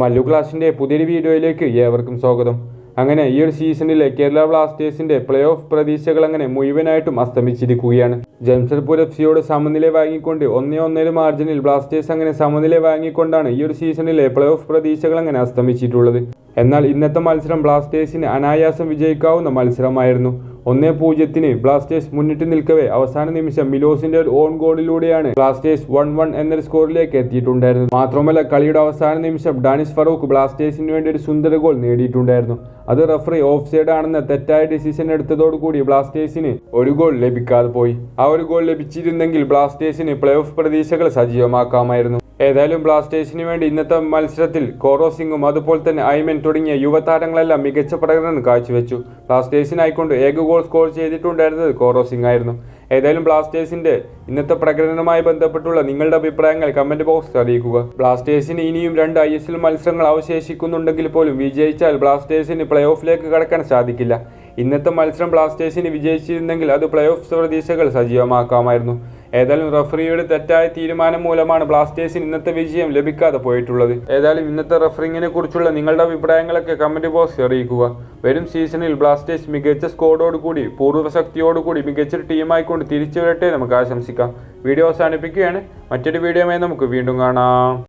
മല്ലു ക്ലാസിന്റെ പുതിയൊരു വീഡിയോയിലേക്ക് ഏവർക്കും സ്വാഗതം. അങ്ങനെ ഈ ഒരു സീസണിലെ കേരള ബ്ലാസ്റ്റേഴ്സിന്റെ പ്ലേ ഓഫ് പ്രതീക്ഷകൾ അങ്ങനെ മുഴുവനായിട്ടും അസ്തമിച്ചിരിക്കുകയാണ്. ജംഷഡ്പൂർ എഫ് സിയോട് സമനില വാങ്ങിക്കൊണ്ട് ഒന്നേ ഒന്നര മാർജിനിൽ ബ്ലാസ്റ്റേഴ്സ് അങ്ങനെ സമനില വാങ്ങിക്കൊണ്ടാണ് ഈ ഒരു സീസണിലെ പ്ലേ ഓഫ് പ്രതീക്ഷകൾ അങ്ങനെ അസ്തമിച്ചിട്ടുള്ളത്. എന്നാൽ ഇന്നത്തെ മത്സരം ബ്ലാസ്റ്റേഴ്സിന് അനായാസം വിജയിക്കാവുന്ന മത്സരമായിരുന്നു. ഒന്നേ പൂജ്യത്തിന് ബ്ലാസ്റ്റേഴ്സ് മുന്നിട്ട് നിൽക്കവേ. അവസാന നിമിഷം മിലോസിന്റെ ഒരു ഓൺ ഗോളിലൂടെയാണ് ബ്ലാസ്റ്റേഴ്സ് വൺ വൺ എന്നൊരു സ്കോറിലേക്ക് എത്തിയിട്ടുണ്ടായിരുന്നു മാത്രമല്ല കളിയുടെ അവസാന നിമിഷം ഡാനിഷ് ഫറൂഖ് ബ്ലാസ്റ്റേഴ്സിന് വേണ്ടി ഒരു സുന്ദര ഗോൾ നേടിയിട്ടുണ്ടായിരുന്നു. അത് റഫറി ഓഫ് സൈഡ് ആണെന്ന തെറ്റായ ഡിസിഷൻ എടുത്തതോടുകൂടി ബ്ലാസ്റ്റേഴ്സിന് ഒരു ഗോൾ ലഭിക്കാതെ പോയി. ആ ഒരു ഗോൾ ലഭിച്ചിരുന്നെങ്കിൽ ബ്ലാസ്റ്റേഴ്സിന് പ്ലേ ഓഫ് പ്രതീക്ഷകൾ സജീവമാക്കാമായിരുന്നു. ഏതായാലും ബ്ലാസ്റ്റേഴ്സിന് വേണ്ടി ഇന്നത്തെ മത്സരത്തിൽ കോറോ സിംഗും അതുപോലെ തന്നെ ഐമൻ തുടങ്ങിയ യുവതാരങ്ങളെല്ലാം മികച്ച പ്രകടനം കാഴ്ചവെച്ചു. ബ്ലാസ്റ്റേഴ്സിനായിക്കൊണ്ട് ഏക ഗോൾ സ്കോർ ചെയ്തിട്ടുണ്ടായിരുന്നത് കോറോ സിംഗ് ആയിരുന്നു. ഏതായാലും ബ്ലാസ്റ്റേഴ്സിന്റെ ഇന്നത്തെ പ്രകടനവുമായി ബന്ധപ്പെട്ടുള്ള നിങ്ങളുടെ അഭിപ്രായങ്ങൾ കമന്റ് ബോക്സിൽ അറിയിക്കുക. ബ്ലാസ്റ്റേഴ്സിന് ഇനിയും രണ്ട് ഐ എസ് എൽ മത്സരങ്ങൾ അവശേഷിക്കുന്നുണ്ടെങ്കിൽ പോലും വിജയിച്ചാൽ ബ്ലാസ്റ്റേഴ്സിന് പ്ലേ ഓഫിലേക്ക് കടക്കാൻ സാധിക്കില്ല. ഇന്നത്തെ മത്സരം ബ്ലാസ്റ്റേഴ്സിന് വിജയിച്ചിരുന്നെങ്കിൽ അത് പ്ലേ ഓഫ് പ്രതീക്ഷകൾ സജീവമാക്കാമായിരുന്നു. ഏതായാലും റഫറിയുടെ തെറ്റായ തീരുമാനം മൂലമാണ് ബ്ലാസ്റ്റേഴ്സിന് ഇന്നത്തെ വിജയം ലഭിക്കാതെ പോയിട്ടുള്ളത്. ഏതായാലും ഇന്നത്തെ റഫറിങ്ങിനെ കുറിച്ചുള്ള നിങ്ങളുടെ അഭിപ്രായങ്ങളൊക്കെ കമന്റ് ബോക്സിൽ അറിയിക്കുക. വരും സീസണിൽ ബ്ലാസ്റ്റേഴ്സ് മികച്ച സ്കോഡോടുകൂടി പൂർവശക്തിയോടുകൂടി മികച്ച ടീമായിക്കൊണ്ട് തിരിച്ചു വരട്ടെ നമുക്ക് ആശംസിക്കാം. വീഡിയോ അവസാനിപ്പിക്കുകയാണ്. മറ്റൊരു വീഡിയോയുമായി നമുക്ക് വീണ്ടും കാണാം.